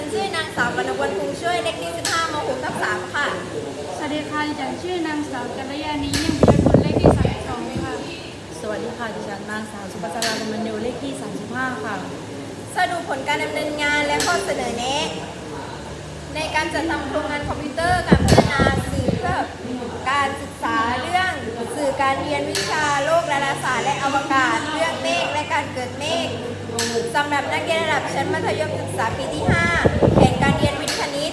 ฉันชื่อนางสาวกนกวันพุงช่วยเลขที่15ม6ทับ3ค่ะ สวัสดีค่ะดิฉันชื่อนางสาวกัลยาณีเยี่ยมพิรกุลเลขที่32ค่ะ สวัสดีค่ะดิฉันนางสาวสุภัสราลมันเนวเลขที่ 35 ค่ะ สรุปผลการดำเนินงานและข้อเสนอแนะ ในการจัดทำโครงงานคอมพิวเตอร์การพัฒนาสื่อเพื่อการศึกษาเรื่องสื่อการเรียนวิชาโลกดาราศาสตร์และอวกาศ เรื่องเมฆและการเกิดเมฆ สำหรับนักเรียนระดับชั้นมัธยมศึกษาปีที่ 5แผนการเรียนวิทย์คณิต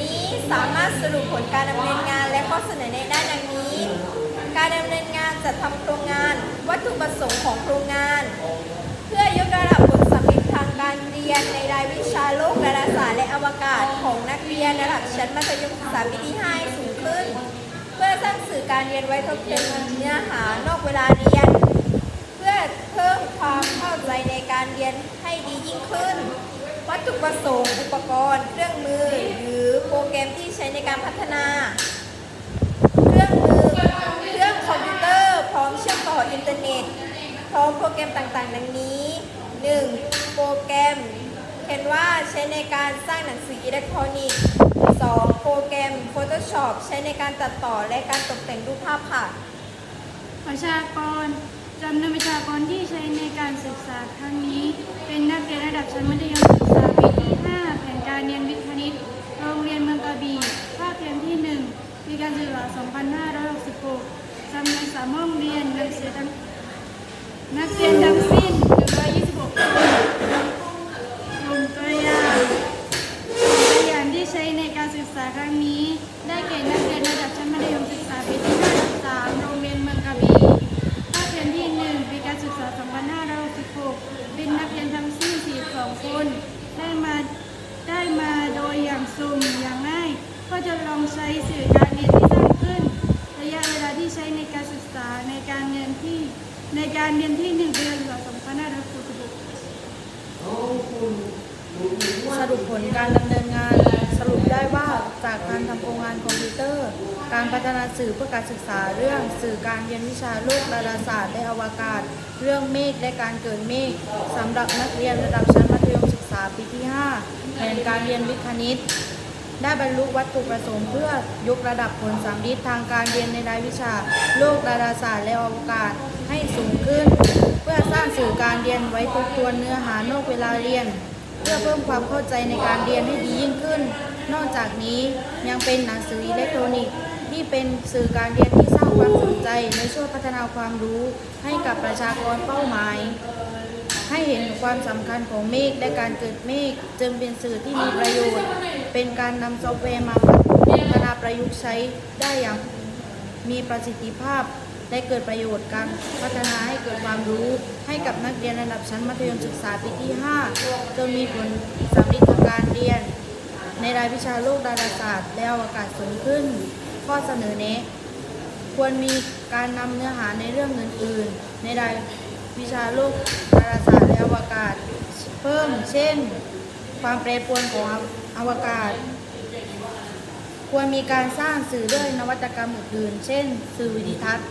นี้สามารถสรุปผลการดำเนินงานและข้อเสนอแนะได้ดังนี้ การดำเนินงานจัดทำโครงงาน วัตถุประสงค์ของโครงงาน เพื่อยกระดับผลสำเร็จทางการเรียนในรายวิชาโลกดาราศาสตร์และอวกาศของนักเรียนระดับชั้นมัธยมศึกษาปีที่5ให้สูงขึ้น เพื่อสร้างสื่อการเรียนไว้ทบทวนเนื้อหานอกเวลาเรียน เพื่อเพิ่มความเข้าใจในการเรียนให้ดียิ่งขึ้น วัต ถุประสงค์ อุปกรณ์ เครื่องมือ หรือโปรแกรมที่ใช้ในการพัฒนา เครื่องมือ เครื่องคอมพิวเตอร์ พร้อมเชื่อมต่ออินเทอร์เน็ต พร้อมโปรแกรมต่างๆ ดังนี้ 1. โปรแกรม Canva ใช้ในการสร้างหนังสืออิเล็กทรอนิกส์ 2. โปรแกรม Photoshop ใช้ในการตัดต่อและการตกแต่งรูปภาพค่ะ ประชากรจำนวนประชากรที่ใช้ในการศึกษาครั้งนี้ เป็นนักเรียนระดับชั้นมัธยมศึกษาปีที่ 5 แผน การเรียนวิทย์คณิต โรงเรียนเมืองกระบี่ภาคเรียนที่ 1 มีการศึกษา 2566จำนวนสามห้องเรียนนังสือทั้งนักเรียนทั้งสิ้น 126 คนกลุ่มตัวอย่างตัวอย่างที่ใช้ในการศึกษาครั้งนี้ ได้แก่นักเรียนระดับชั้นมัธยมศึกษาปีที่5 3โรงเรียนเมืองกระบี่ภาคเรียนที่ 1 ปีการศึกษา 2566 เป็นนักเรียนทั้งสิ้น 42 คน ได้มาได้มาโดยอย่างสุ่มอย่างง่าย ก็จะลอง ใช้สื่อการเรียนที่สร้างขึ้น ระยะเวลาที่ใช้ในการศึกษาในการเรียนที่ในการเรียนที่1ปีการศึกษา2566สรุปผลการดำเนินงาน สรุปได้ว่าจากการทำโครงงานคอมพิวเตอร์ การพัฒนาสื่อเพื่อการศึกษาเรื่องสื่อการเรียนวิชาโลกดาราศาสตร์และอวกาศ เรื่องเมฆและการเกิดเมฆสำหรับนักเรียนระดับชั้นมัธยมศึกษาปีที่ 5 แผนการเรียนวิทย์คณิต ได้บรรลุวัตถุประสงค์เพื่อยกระดับผลสำลิดทางการเรียนในรายวิชา โลกดาราศาสตร์และอวกาศให้สูงขึ้น เพื่อสร้างสื่อการเรียนไว้ทบทวนเนื้อหานอกเวลาเรียน เพื่อเพิ่มความเข้าใจในการเรียนให้ดียิ่งขึ้น นอกจากนี้ยังเป็นหนังสืออิเล็กทรอนิกส์ที่เป็นสื่อการเรียนที่สร้างความสนใจและช่วยพัฒนาความรู้ให้กับประชากรเป้าหมาย ให้เห็นถึงความสำคัญของเมฆและการเกิดเมฆจึงเป็นสื่อที่มีประโยชน์ เป็นการนำซอฟต์แวร์มาพัฒนาประยุกต์ใช้ได้อย่างมีประสิทธิภาพ และเกิดประโยชน์การพัฒนาให้เกิดความรู้ ให้กับนักเรียนระดับชั้นมัธยมศึกษาปีที่ 5 จนมีผลสำเร็จทางการเรียน ในรายวิชาโลกดาราศาสตร์ และอวกาศสูงขึ้น ข้อเสนอแนะ ควรมีการนำเนื้อหาในเรื่องอื่นๆ ในราย วิชาโลกดาราศาสตร์และอวกาศ เพิ่มเช่น ความแปรปรวนของอวกาศ ควรมีการสร้างสื่อด้วยนวัตกรรมอื่นๆ เช่น สื่อวิดิทัศน์